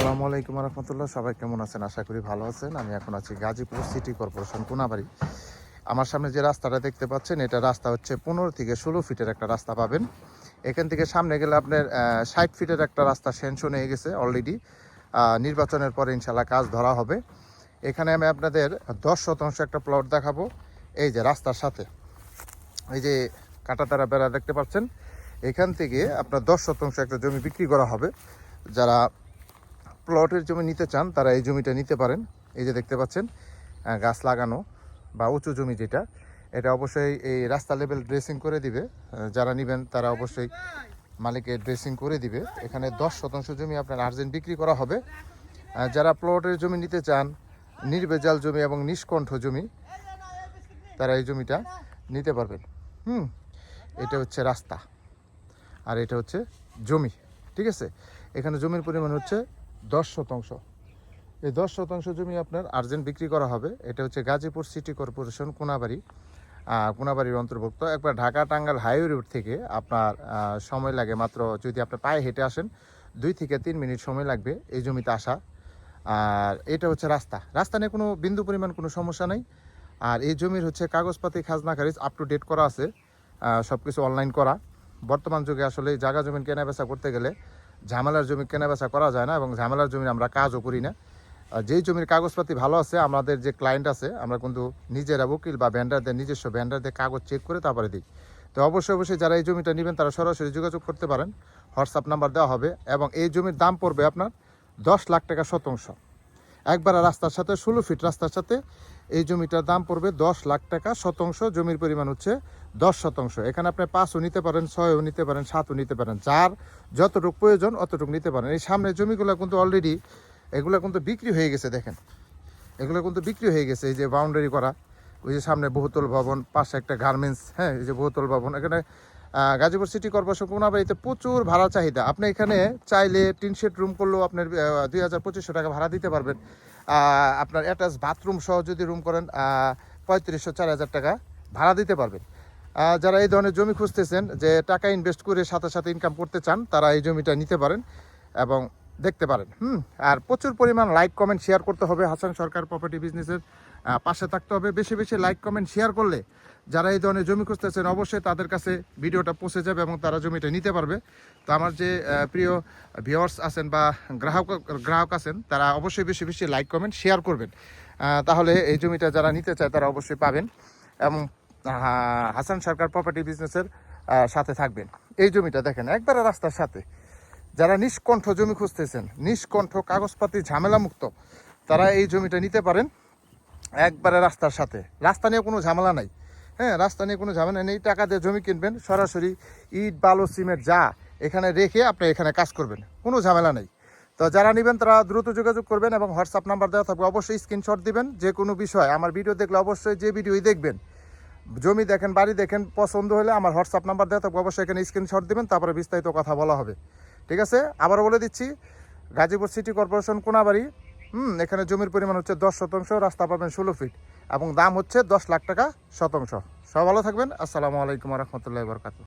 আসসালামু আলাইকুম রহমতুল্লাহ। সবাই কেমন আছেন? আশা করি ভালো আছেন। আমি এখন আছি গাজীপুর সিটি কর্পোরেশন, কোনাবাড়ি। আমার সামনে যে রাস্তাটা দেখতে পাচ্ছেন, এটা রাস্তা হচ্ছে পনেরো থেকে ষোলো ফিটের একটা রাস্তা পাবেন। এখান থেকে সামনে গেলে আপনার ষাট ফিটের একটা রাস্তা সেনশন হয়ে গেছে অলরেডি নির্বাচনের পরে ইনশাল্লাহ কাজ ধরা হবে। এখানে আমি আপনাদের দশ শতাংশ একটা প্লট দেখাবো। এই যে রাস্তার সাথে। এই যে কাটাতারা বেড়া দেখতে পাচ্ছেন। এখান থেকে আপনার দশ শতাংশ একটা জমি বিক্রি করা হবে। যারা প্লটের জমি নিতে চান, তারা এই জমিটা নিতে পারেন। এই যে দেখতে পাচ্ছেন গাছ লাগানো বা উঁচু জমি যেটা, এটা অবশ্যই এই রাস্তা লেভেল ড্রেসিং করে দিবে। যারা নেবেন, তারা অবশ্যই মালিকের ড্রেসিং করে দিবে। এখানে দশ শতাংশ জমি আপনার আর্জেন্ট বিক্রি করা হবে। যারা প্লটের জমি নিতে চান নির্ভেজাল জমি এবং নিষ্কণ্ঠ জমি, তারা এই জমিটা নিতে পারবেন। হুম, এটা হচ্ছে রাস্তা। আর এটা হচ্ছে জমি, ঠিক আছে? এখানে জমির পরিমাণ হচ্ছে দশ শতাংশ। এই দশ শতাংশ জমি আপনার আর্জেন্ট বিক্রি করা হবে। এটা হচ্ছে গাজীপুর সিটি কর্পোরেশন, কোনাবাড়ি। কোনাবাড়ির অন্তর্ভুক্ত। একবার ঢাকা টাঙ্গাল হাইওয়ে রোড থেকে আপনার সময় লাগে মাত্র যদি আপনি পায়ে হেঁটে আসেন, দুই থেকে তিন মিনিট সময় লাগবে এই জমিতে আসা। আর এটা হচ্ছে রাস্তা। রাস্তা নিয়ে কোনো বিন্দু পরিমাণ কোনো সমস্যা নেই। আর এই জমির হচ্ছে কাগজপাতি, খাজনা, খারিজ আপ টু ডেট করা আছে। সব কিছু অনলাইন করা। বর্তমান যুগে আসলে জায়গা জমি কেনা বেচা করতে গেলে ঝামেলার জমি কেনা বেচা করা যায় না এবং ঝামেলার জমি আমরা কাজও করি না। যেই জমির কাগজপাতি ভালো আছে, আমাদের যে ক্লায়েন্ট আছে, আমরা কিন্তু নিজেরা উকিল বা ভ্যান্ডারদের নিজস্ব ভ্যান্ডারদের কাগজ চেক করে তারপরে দিই। তো অবশ্যই অবশ্যই যারা এই জমিটা নেবেন, তারা সরাসরি যোগাযোগ করতে পারেন। হোয়াটসঅ্যাপ নাম্বার দেওয়া হবে এবং এই জমির দাম পড়বে আপনার দশ লাখ টাকা শতাংশ। একবার রাস্তার সাথে, ষোলো ফিট রাস্তার সাথে এই জমিটার দাম পড়বে দশ লাখ টাকা, শতাংশ। জমির পরিমাণ হচ্ছে দশ শতাংশ। এখানে আপনি পাঁচও নিতে পারেন, ছয়ও নিতে পারেন, সাতও নিতে পারেন। যার যতটুকু প্রয়োজন অতটুকু নিতে পারেন। এই সামনে জমিগুলো কিন্তু অলরেডি এগুলো কিন্তু বিক্রি হয়ে গেছে, দেখেন। এগুলো কিন্তু বিক্রি হয়ে গেছে, এই যে বাউন্ডারি করা, ওই যে সামনে বহুতল ভবন, পাশে একটা গার্মেন্টস হ্যাঁ এই যে বহুতল ভবন। এখানে গাজীপুর সিটি কর্পোরেশন কোনাবাড়িতে প্রচুর ভাড়া চাহিদা। আপনি এখানে চাইলে টিন শেড রুম করলেও আপনার দুই হাজার পঁচিশশো টাকা ভাড়া দিতে পারবেন। আপনার অ্যাটাচ বাথরুম সহ যদি রুম করেন পঁয়ত্রিশশো, চার হাজার টাকা ভাড়া দিতে পারবেন। যারা এই ধরনের জমি খুঁজতেছেন যে টাকা ইনভেস্ট করে সাথে সাথে ইনকাম করতে চান, তারা এই জমিটা নিতে পারেন এবং দেখতে পারেন। হুম, আর প্রচুর পরিমাণ লাইক কমেন্ট শেয়ার করতে হবে হাসান সরকার প্রপার্টি বিজনেসের পাশে থাকতে হবে। বেশি বেশি লাইক কমেন্ট শেয়ার করলে যারা এই ধরনের জমি খুঁজতেছেন অবশ্যই তাদের কাছে ভিডিওটা পৌঁছে যাবে এবং তারা জমিটা নিতে পারবে। তো আমার যে প্রিয় ভিওয়ার্স আছেন বা গ্রাহক গ্রাহক আছেন, তারা অবশ্যই বেশি বেশি লাইক কমেন্ট শেয়ার করবেন। তাহলে এই জমিটা যারা নিতে চায় তারা অবশ্যই পাবেন এবং হাসান সরকার প্রপার্টি বিজনেসের সাথে থাকবেন। এই জমিটা দেখেন, একবারে রাস্তার সাথে। যারা নিষ্কণ্ঠ জমি খুঁজতেছেন, নিষ্কণ্ঠ কাগজপাতি ঝামেলা মুক্ত তারা এই জমিটা নিতে পারেন একবারে রাস্তার সাথে। রাস্তা নিয়ে কোনো ঝামেলা নাই। হ্যাঁ রাস্তা নিয়ে কোনো ঝামেলা নেই। টাকা দিয়ে জমি কিনবেন, সরাসরি ইট, বালু, সিমেন্ট, যা এখানে রেখে আপনি এখানে কাজ করবেন। কোনো ঝামেলা নেই। তো যারা নেবেন, তারা দ্রুত যোগাযোগ করবেন এবং হোয়াটসঅ্যাপ নাম্বার দেওয়া থাকবে। অবশ্যই স্ক্রিনশট দিবেন যে কোনো বিষয়। আমার ভিডিও দেখলে অবশ্যই যে ভিডিওই দেখবেন, জমি দেখেন, বাড়ি দেখেন, পছন্দ হলে আমার হোয়াটসঅ্যাপ নাম্বার দেওয়া থাকবে। অবশ্যই এখানে স্ক্রিনশট দিবেন, তারপরে বিস্তারিত কথা বলা হবে। ঠিক আছে? আবারও বলে দিচ্ছি, গাজীপুর সিটি কর্পোরেশন কোনাবাড়ি, হুম, এখানে জমির পরিমাণ হচ্ছে দশ শতাংশ, রাস্তা পাবেন ষোলো ফিট এবং দাম হচ্ছে দশ লাখ টাকা শতাংশ। সব ভালো থাকবেন। আসসালামু আলাইকুম রহমতুল্লাহ বরকাতু